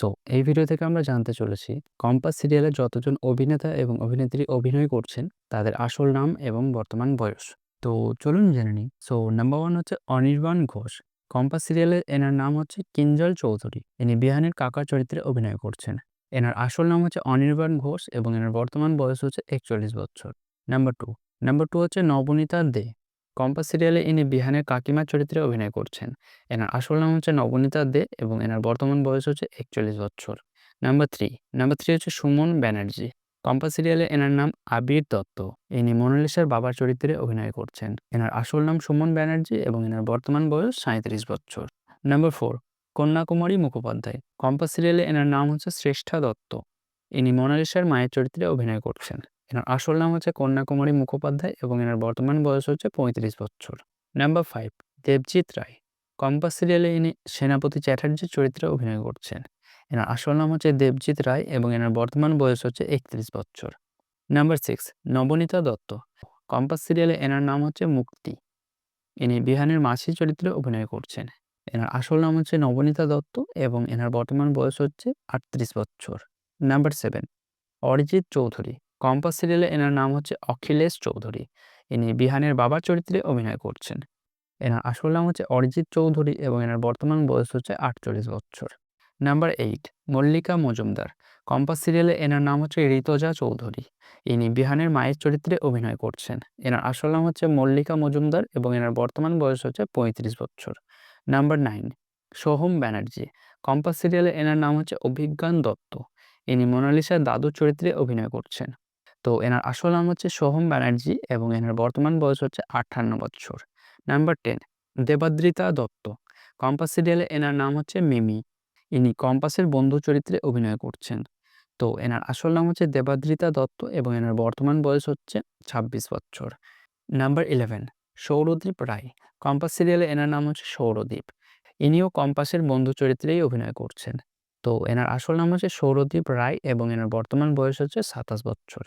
So এই video থেকে আমরা জানতে চলেছি কম্পাস সিরিয়ালে যতজন অভিনেতা এবং অভিনেত্রী অভিনয় করছেন, তাদের আসল নাম এবং বর্তমান বয়স। তো চলুন জেনে নিই। সো নাম্বার ওয়ান হচ্ছে অনির্বাণ ঘোষ। কম্পাস সিরিয়ালে এনার নাম হচ্ছে কিঞ্জল চৌধুরী। ইনি বিহানের কাকার চরিত্রে অভিনয় করছেন। এনার আসল নাম হচ্ছে অনির্বাণ ঘোষ এবং এনার বর্তমান বয়স হচ্ছে একচল্লিশ বছর। নাম্বার টু নাম্বার টু হচ্ছে নবনীতা দে। কম্পাস সিরিয়ালে ইনি বিহানের কাকিমার চরিত্রে অভিনয় করছেন। এনার আসল নাম হচ্ছে নবনীতা দে এবং এনার বর্তমান বয়স হচ্ছে একচল্লিশ বছর। নাম্বার থ্রি নাম্বার থ্রি হচ্ছে সুমন ব্যানার্জি। কম্পাস সিরিয়ালে এনার নাম আবির দত্ত। ইনি মোনালিসার বাবার চরিত্রে অভিনয় করছেন। এনার আসল নাম সুমন ব্যানার্জি এবং এনার বর্তমান বয়স সাঁত্রিশ বছর। Number four, Kanyakumari Mukhopadhyay. Compass সিরিয়ালে এনার নাম হচ্ছে শ্রেষ্ঠা দত্ত। ইনি মোনালিসার মায়ের চরিত্রে অভিনয় করছেন। এনার আসল নাম হচ্ছে কন্যাকুমারী মুখোপাধ্যায় এবং এনার বর্তমান বয়স হচ্ছে পঁয়ত্রিশ বছর। Number five Debjit Roy. Compass সিরিয়ালে ইনি সেনাপতি চ্যাটার্জির চরিত্রে অভিনয় করছেন। এনার আসল নাম হচ্ছে দেবজিৎ রায় এবং এনার বর্তমান বয়স হচ্ছে একত্রিশ বছর। Number six Nabanita Dutta. Compass সিরিয়ালে এনার নাম হচ্ছে মুক্তি। ইনি বিহানের মাসি চরিত্রে অভিনয় করছেন। এনার আসল নাম হচ্ছে নবনীতা দত্ত এবং এনার বর্তমান বয়স হচ্ছে আটত্রিশ বছর। Number seven Arijit Chowdhury. Compass সিরিয়ালে এনার নাম হচ্ছে অখিলেশ চৌধুরী। ইনি বিহানের বাবার চরিত্রে অভিনয় করছেন। এনার আসল নাম হচ্ছে অরিজিৎ চৌধুরী এবং এনার বর্তমান বয়স হচ্ছে আটচল্লিশ বছর। Number eight, Mallika Majumdar. Compass সিরিয়ালে এনার নাম হচ্ছে ঋতজা চৌধুরী। ইনি বিহানের মায়ের চরিত্রে অভিনয় করছেন। এনার আসল নাম হচ্ছে মল্লিকা মজুমদার এবং এনার বর্তমান বয়স হচ্ছে পঁয়ত্রিশ বছর। Number nine, Soham Banerjee. Compass সিরিয়ালে এনার নাম হচ্ছে অভিজ্ঞান দত্ত। ইনি মোনালিসার দাদুর চরিত্রে অভিনয় করছেন। তো এনার আসল নাম হচ্ছে সোহম ব্যানার্জি এবং এনার বর্তমান বয়স হচ্ছে আটান্ন বছর। Number ten Debadrita Dutta. Compass সিরিয়ালে এনার নাম হচ্ছে মিমি। ইনি কম্পাসের বন্ধু চরিত্রে অভিনয় করছেন। তো এনার আসল নাম হচ্ছে দেবাদ্রিতা দত্ত এবং এনার বর্তমান বয়স হচ্ছে ছাব্বিশ বছর। Number eleven Souradip Roy. Compass সিরিয়ালে এনার নাম হচ্ছে সৌরদীপ। ইনিও কম্পাসের বন্ধু চরিত্রেই অভিনয় করছেন। তো এনার আসল নাম হচ্ছে সৌরদীপ রায় এবং এনার বর্তমান বয়স হচ্ছে সাতাশ বছর।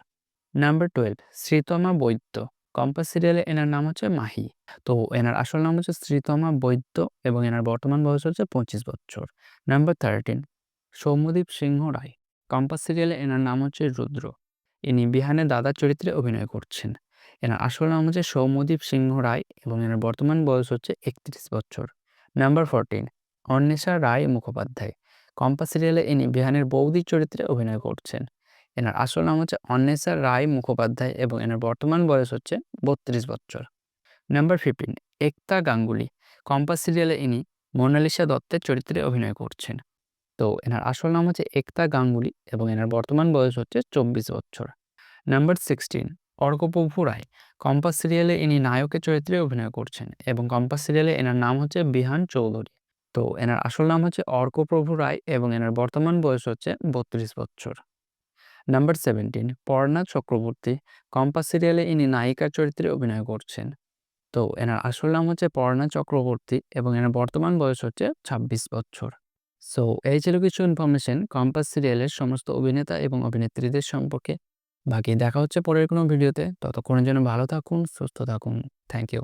Number twelve Sreetama Baidya Compass সিরিয়ালে এনার নাম হচ্ছে মাহি। তো এনার আসল নাম হচ্ছে শ্রীতমা বৈদ্য এবং এনার বর্তমান বয়স হচ্ছে পঁচিশ বছর। Number thirteen Soumyadip Singha Roy Compass সিরিয়ালে এনার নাম হচ্ছে রুদ্র। ইনি বিহানের দাদার চরিত্রে অভিনয় করছেন। এনার আসল নাম হচ্ছে সৌম্যদীপ সিংহ রায় এবং এনার বর্তমান বয়স হচ্ছে একত্রিশ বছর। Number fourteen Anwesha Roy Mukhopadhyay Compass সিরিয়ালে ইনি বিহানের বৌদির চরিত্রে অভিনয় করছেন। এনার আসল নাম হচ্ছে অন্বেষা রায় মুখোপাধ্যায় এবং এনার বর্তমান বয়স হচ্ছে বত্রিশ বছর। Number fifteen Ekta Ganguly, Compass সিরিয়ালে ইনি মোনালিসা দত্তের চরিত্রে অভিনয় করছেন। তো এনার আসল নাম হচ্ছে একতা গাঙ্গুলি এবং এনার বর্তমান বয়স হচ্ছে চব্বিশ বছর। Number sixteen Arkaprabhu Roy, Compass সিরিয়ালে ইনি নায়কের চরিত্রে অভিনয় করছেন এবং কম্পাস সিরিয়ালে এনার নাম হচ্ছে বিহান চৌধুরী। তো এনার আসল নাম হচ্ছে অর্কপ্রভু রায় এবং এনার বর্তমান বয়স হচ্ছে বত্রিশ বছর। Number seventeen, Parna Chakraborty Compass সিরিয়ালে ইনি নায়িকার চরিত্রে অভিনয় করছেন। তো এনার আসল নাম হচ্ছে পর্ণা চক্রবর্তী এবং এনার বর্তমান বয়স হচ্ছে ছাব্বিশ বছর। সো এই ছিল কিছু ইনফরমেশন কম্পাস সিরিয়ালের সমস্ত অভিনেতা এবং অভিনেত্রীদের সম্পর্কে। বাকি দেখা হচ্ছে পরের কোনো ভিডিওতে ততক্ষণের জন্য ভালো থাকুন, সুস্থ থাকুন। Thank you